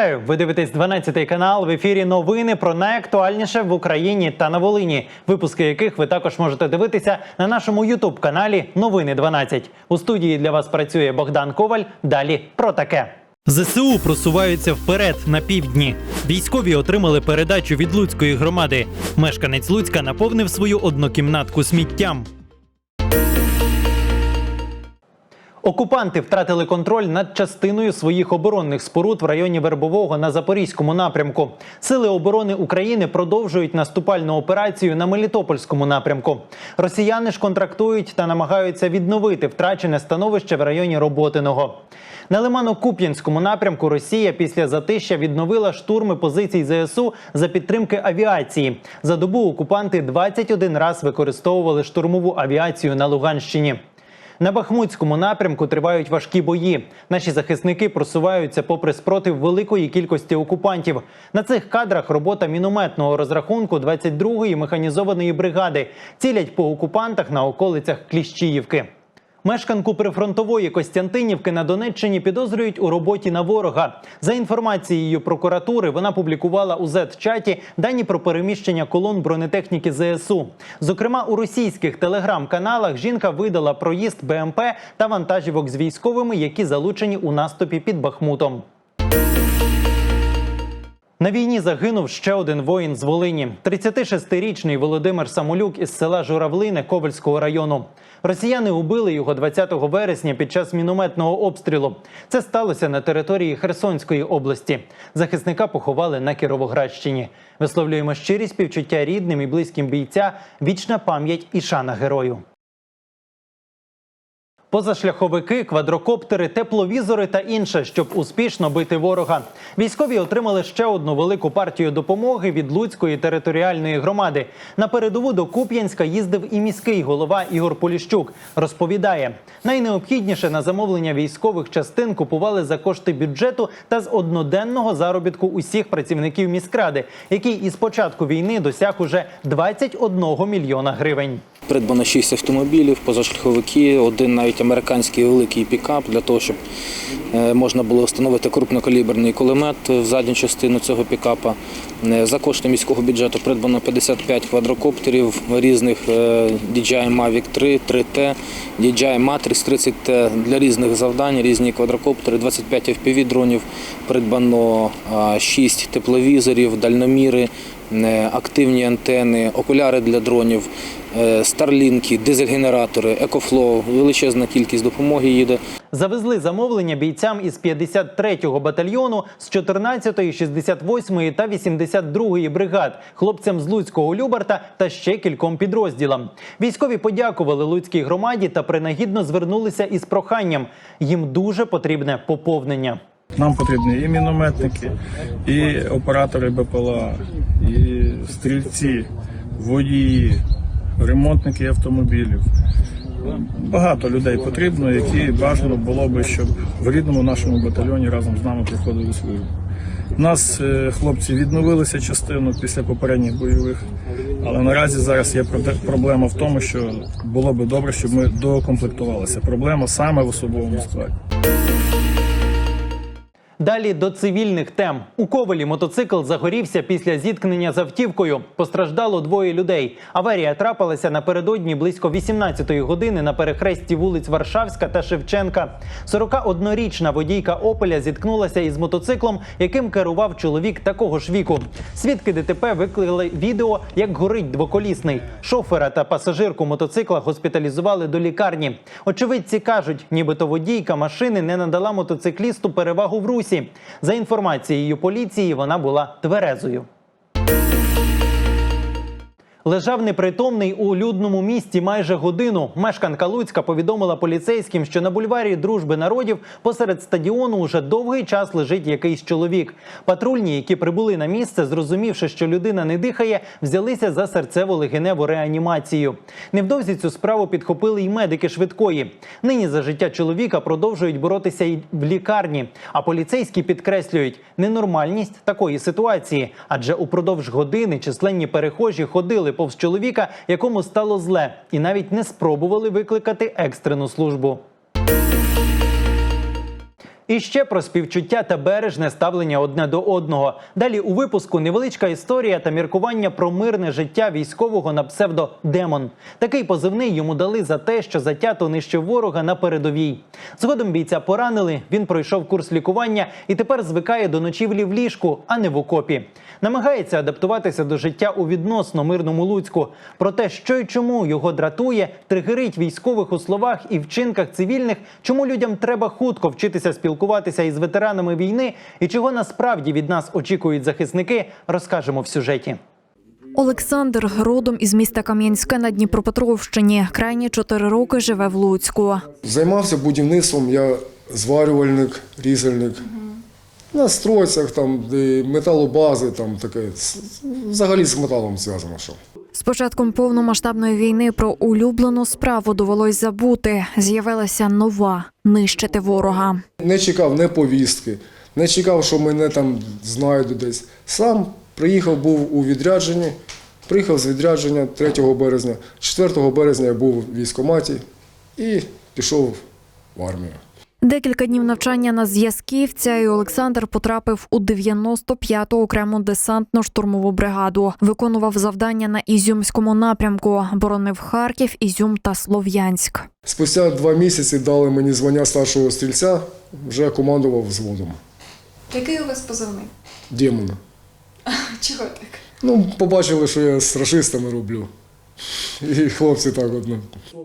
Вітаю! Ви дивитесь 12 канал. В ефірі новини про найактуальніше в Україні та на Волині. Випуски яких ви також можете дивитися на нашому Ютуб каналі Новини 12. У студії для вас працює Богдан Коваль. Далі про таке. ЗСУ просуваються вперед на півдні. Військові отримали передачу від Луцької громади. Мешканець Луцька наповнив свою однокімнатку сміттям. Окупанти втратили контроль над частиною своїх оборонних споруд в районі Вербового на запорізькому напрямку. Сили оборони України продовжують наступальну операцію на Мелітопольському напрямку. Росіяни ж контрактують та намагаються відновити втрачене становище в районі Роботиного. На Лимано-Куп'янському напрямку Росія після затища відновила штурми позицій ЗСУ за підтримки авіації. За добу окупанти 21 раз використовували штурмову авіацію на Луганщині. На Бахмутському напрямку тривають важкі бої. Наші захисники просуваються попри спротив великої кількості окупантів. На цих кадрах робота мінометного розрахунку 22-ї механізованої бригади цілять по окупантах на околицях Кліщіївки. Мешканку прифронтової Костянтинівки на Донеччині підозрюють у роботі на ворога. За інформацією прокуратури, вона публікувала у Z-чаті дані про переміщення колон бронетехніки ЗСУ. Зокрема, у російських телеграм-каналах жінка видала проїзд БМП та вантажівок з військовими, які залучені у наступі під Бахмутом. На війні загинув ще один воїн з Волині. 36-річний Володимир Самолюк із села Журавлине Ковальського району. Росіяни убили його 20 вересня під час мінометного обстрілу. Це сталося на території Херсонської області. Захисника поховали на Кіровоградщині. Висловлюємо щирі співчуття рідним і близьким бійця. Вічна пам'ять і шана герою. Позашляховики, квадрокоптери, тепловізори та інше, щоб успішно бити ворога. Військові отримали ще одну велику партію допомоги від Луцької територіальної громади. На передову до Куп'янська їздив і міський голова Ігор Поліщук. Розповідає, найнеобхідніше на замовлення військових частин купували за кошти бюджету та з одноденного заробітку усіх працівників міськради, який із початку війни досяг уже 21 мільйона гривень. Придбано 6 автомобілів, позашляховики, один навіть американський великий пікап для того, щоб е, можна було встановити крупнокаліберний кулемет в задню частину цього пікапа. Е, За кошти міського бюджету придбано 55 квадрокоптерів різних е, DJI Mavic 3, 3T, DJI Matrix 30T для різних завдань, різні квадрокоптери, 25 FPV-дронів, придбано 6 тепловізорів, дальноміри, активні антени, окуляри для дронів, старлінки, дизель-генератори, екофлоу, величезна кількість допомоги їде. Завезли замовлення бійцям із 53-го батальйону, з 14-ї, 68-ї та 82-ї бригад, хлопцям з Луцького Любарта та ще кільком підрозділам. Військові подякували Луцькій громаді та принагідно звернулися із проханням. Їм дуже потрібне поповнення. Нам потрібні і мінометники, і оператори БПЛА, і стрільці, водії, ремонтники автомобілів. Багато людей потрібно, які бажано було би, щоб в рідному нашому батальйоні разом з нами проходили службу. У нас е, хлопці відновилися частину після попередніх бойових, але наразі зараз є проблема в тому, що було би добре, щоб ми доукомплектувалися. Проблема саме в особовому складі. Далі до цивільних тем. У Ковелі мотоцикл загорівся після зіткнення з автівкою. Постраждало двоє людей. Аварія трапилася напередодні близько 18-ї години на перехресті вулиць Варшавська та Шевченка. 41-річна водійка Опеля зіткнулася із мотоциклом, яким керував чоловік такого ж віку. Свідки ДТП виклали відео, як горить двоколісний. Шофера та пасажирку мотоцикла госпіталізували до лікарні. Очевидці кажуть, нібито водійка машини не надала мотоциклісту перевагу в русі. За інформацією поліції, вона була тверезою. Лежав непритомний у людному місті майже годину. Мешканка Луцька повідомила поліцейським, що на бульварі Дружби народів посеред стадіону уже довгий час лежить якийсь чоловік. Патрульні, які прибули на місце, зрозумівши, що людина не дихає, взялися за серцево-легеневу реанімацію. Невдовзі цю справу підхопили й медики швидкої. Нині за життя чоловіка продовжують боротися й в лікарні. А поліцейські підкреслюють ненормальність такої ситуації, адже упродовж години численні перехожі ходили повз чоловіка, якому стало зле, і навіть не спробували викликати екстрену службу. І ще про співчуття та бережне ставлення одне до одного. Далі у випуску невеличка історія та міркування про мирне життя військового на псевдо Демон. Такий позивний йому дали за те, що затято нищив ворога на передовій. Згодом бійця поранили. Він пройшов курс лікування і тепер звикає до ночівлі в ліжку, а не в окопі. Намагається адаптуватися до життя у відносно мирному Луцьку. Про те, що й чому його дратує, тригерить військових у словах і вчинках цивільних, чому людям треба хутко вчитися спілкуватися із ветеранами війни, і чого насправді від нас очікують захисники, розкажемо в сюжеті. Олександр родом із міста Кам'янське на Дніпропетровщині. Крайні чотири роки живе в Луцьку. Займався будівництвом, я зварювальник, різальник. На стройцях, там, де металобази, там таке. Взагалі з металом зв'язано. Що. З початком повномасштабної війни про улюблену справу довелось забути. З'явилася нова нищити ворога. Не чекав не повістки, не чекав, що мене там знайдуть десь. Сам приїхав, був у відрядженні, приїхав з відрядження 3 березня. 4 березня я був в військкоматі і пішов в армію. Декілька днів навчання на зв'язківця, і Олександр потрапив у 95-ту окрему десантно-штурмову бригаду. Виконував завдання на Ізюмському напрямку, боронив Харків, Ізюм та Слов'янськ. Спустя два місяці дали мені звання старшого стрільця, вже командував взводом. Який у вас позивний? Демона. Чого так? Ну, побачили, що я з рашистами роблю. І хлопці так одно.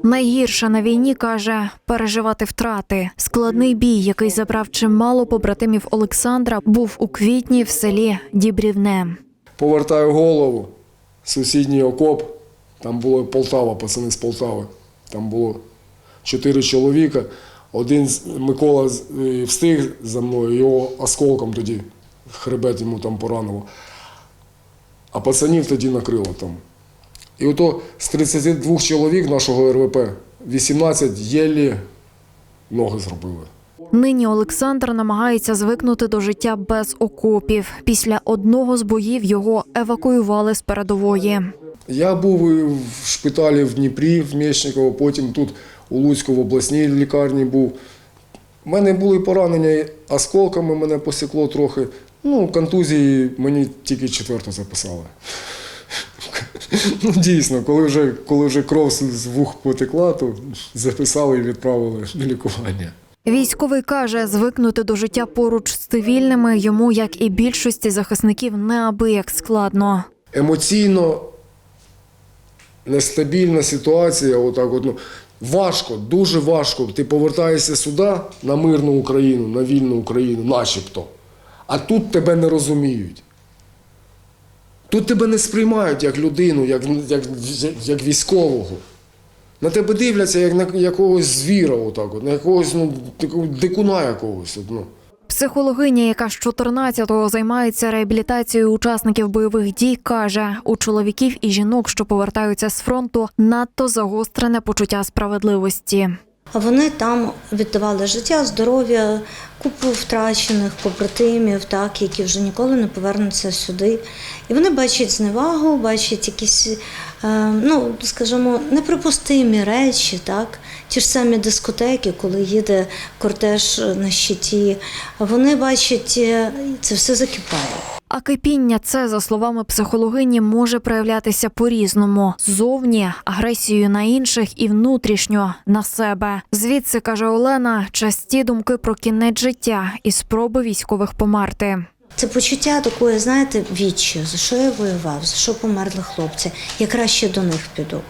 Найгірше на війні каже переживати втрати. Складний бій, який забрав чимало побратимів Олександра, був у квітні в селі Дібрівне. Повертаю голову, сусідній окоп, там було Полтава, пацани з Полтави. Там було чотири чоловіка. Один з- Микола е, встиг за мною, його осколком тоді, хребет йому там поранило. А пацанів тоді накрило там. І ото з 32 чоловік нашого РВП 18 єлі ноги зробили. Нині Олександр намагається звикнути до життя без окопів. Після одного з боїв його евакуювали з передової. Я був і в шпиталі в Дніпрі, в Мєчниково, потім тут у Луцьку в обласній лікарні був. У мене були поранення осколками, мене посікло трохи. Ну, контузії мені тільки четверту записали. Ну, дійсно, коли вже, коли вже кров з- вух потекла, то записали і відправили на лікування. Військовий каже, звикнути до життя поруч з цивільними йому, як і більшості захисників, неабияк складно. емоційно нестабільна ситуація. Отак от, ну, важко, дуже важко. Ти повертаєшся сюди на мирну Україну, на вільну Україну, начебто. А тут тебе не розуміють. Тут тебе не сприймають як людину, як, як, як військового. На тебе дивляться як на якогось звіра, отак, от, на якогось ну, дикуна якогось. От, ну. Психологиня, яка з 14-го займається реабілітацією учасників бойових дій, каже: у чоловіків і жінок, що повертаються з фронту, надто загострене почуття справедливості. Вони там віддавали життя, здоров'я, купу втрачених побратимів, так, які вже ніколи не повернуться сюди. І вони бачать зневагу, бачать якісь, е, ну, скажімо, неприпустимі речі, так. Ті ж самі дискотеки, коли їде кортеж на щиті. Вони бачать, е, це все закипає. А кипіння це, за словами психологині, може проявлятися по-різному: зовні агресією на інших і внутрішньо на себе. Звідси каже Олена, часті думки про кінець життя і спроби військових померти. Це почуття такої, знаєте, відчаю, за що я воював, за що померли хлопці. Я краще до них піду.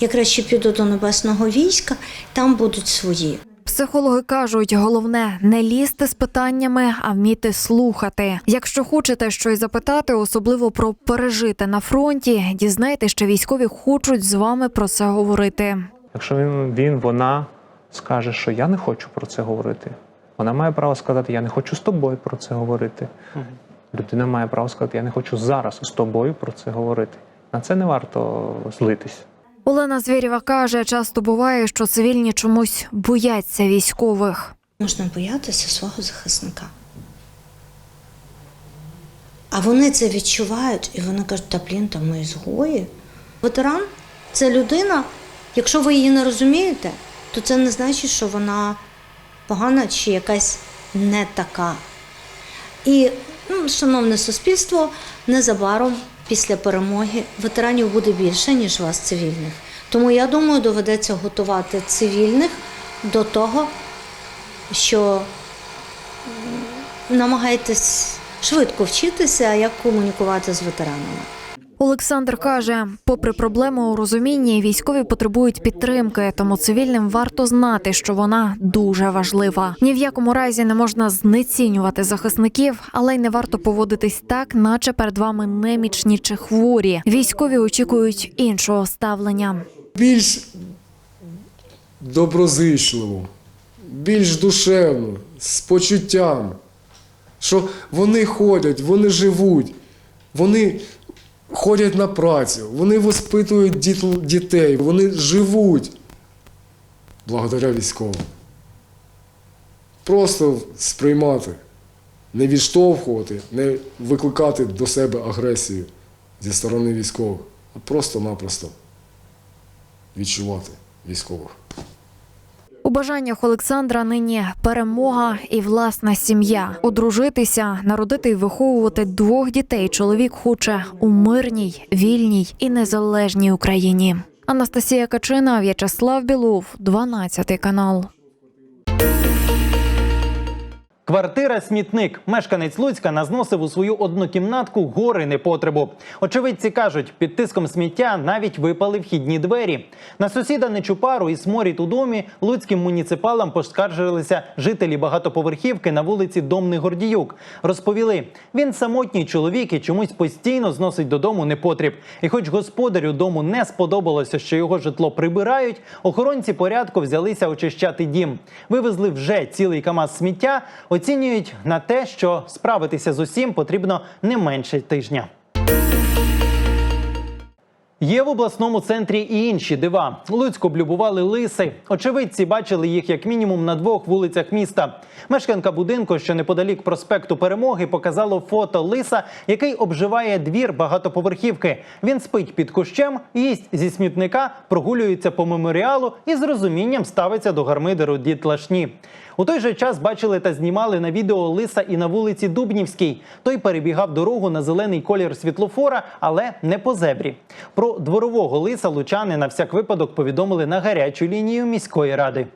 Я краще піду до небесного війська, там будуть свої. Психологи кажуть, головне не лізти з питаннями, а вміти слухати. Якщо хочете щось запитати, особливо про пережити на фронті, дізнайте, що військові хочуть з вами про це говорити. Якщо він, він, вона скаже, що я не хочу про це говорити, вона має право сказати, я не хочу з тобою про це говорити. Людина має право сказати, я не хочу зараз з тобою про це говорити. На це не варто злитись. Олена Звєрєва каже, часто буває, що цивільні чомусь бояться військових. Можна боятися свого захисника. А вони це відчувають, і вони кажуть, та блін, там ми ізгої. Ветеран це людина, якщо ви її не розумієте, то це не значить, що вона погана чи якась не така. І, ну, шановне суспільство, незабаром після перемоги ветеранів буде більше, ніж вас цивільних. Тому я думаю, доведеться готувати цивільних до того, що намагайтесь швидко вчитися, як комунікувати з ветеранами. Олександр каже, попри проблему у розумінні, військові потребують підтримки, тому цивільним варто знати, що вона дуже важлива. Ні в якому разі не можна знецінювати захисників, але й не варто поводитись так, наче перед вами немічні чи хворі. Військові очікують іншого ставлення. Більш доброзичливо, більш душевно, з почуттям, що вони ходять, вони живуть, вони ходять на працю, вони воспитують діт- дітей, вони живуть благодаря військовим. Просто сприймати, не відштовхувати, не викликати до себе агресію зі сторони військових, а просто-напросто відчувати військових. Бажаннях Олександра нині перемога і власна сім'я. Одружитися, народити і виховувати двох дітей. Чоловік хоче у мирній, вільній і незалежній Україні. Анастасія Качина, В'ячеслав Білов, 12 канал. Квартира смітник. Мешканець Луцька назносив у свою однокімнатку гори непотребу. Очевидці кажуть, під тиском сміття навіть випали вхідні двері. На сусіда Нечупару і сморід у домі луцьким муніципалам поскаржилися жителі багатоповерхівки на вулиці Домний Гордіюк. Розповіли, він самотній чоловік і чомусь постійно зносить додому непотріб. І хоч господарю дому не сподобалося, що його житло прибирають, охоронці порядку взялися очищати дім. Вивезли вже цілий камаз сміття. Оцінюють на те, що справитися з усім потрібно не менше тижня. Є в обласному центрі і інші дива. Луцьку облюбували лиси. Очевидці бачили їх як мінімум на двох вулицях міста. Мешканка будинку, що неподалік проспекту Перемоги, показало фото лиса, який обживає двір багатоповерхівки. Він спить під кущем, їсть зі смітника, прогулюється по меморіалу і з розумінням ставиться до гармидеру дітлашні. У той же час бачили та знімали на відео лиса і на вулиці Дубнівській. Той перебігав дорогу на зелений колір світлофора, але не по зебрі. Про дворового лиса лучани на всяк випадок повідомили на гарячу лінію міської ради.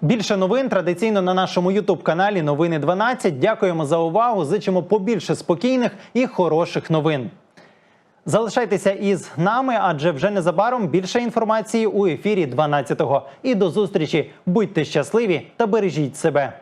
Більше новин традиційно на нашому Ютуб каналі Новини 12. Дякуємо за увагу. Зичимо побільше спокійних і хороших новин. Залишайтеся із нами, адже вже незабаром більше інформації у ефірі 12-го. І до зустрічі. Будьте щасливі та бережіть себе.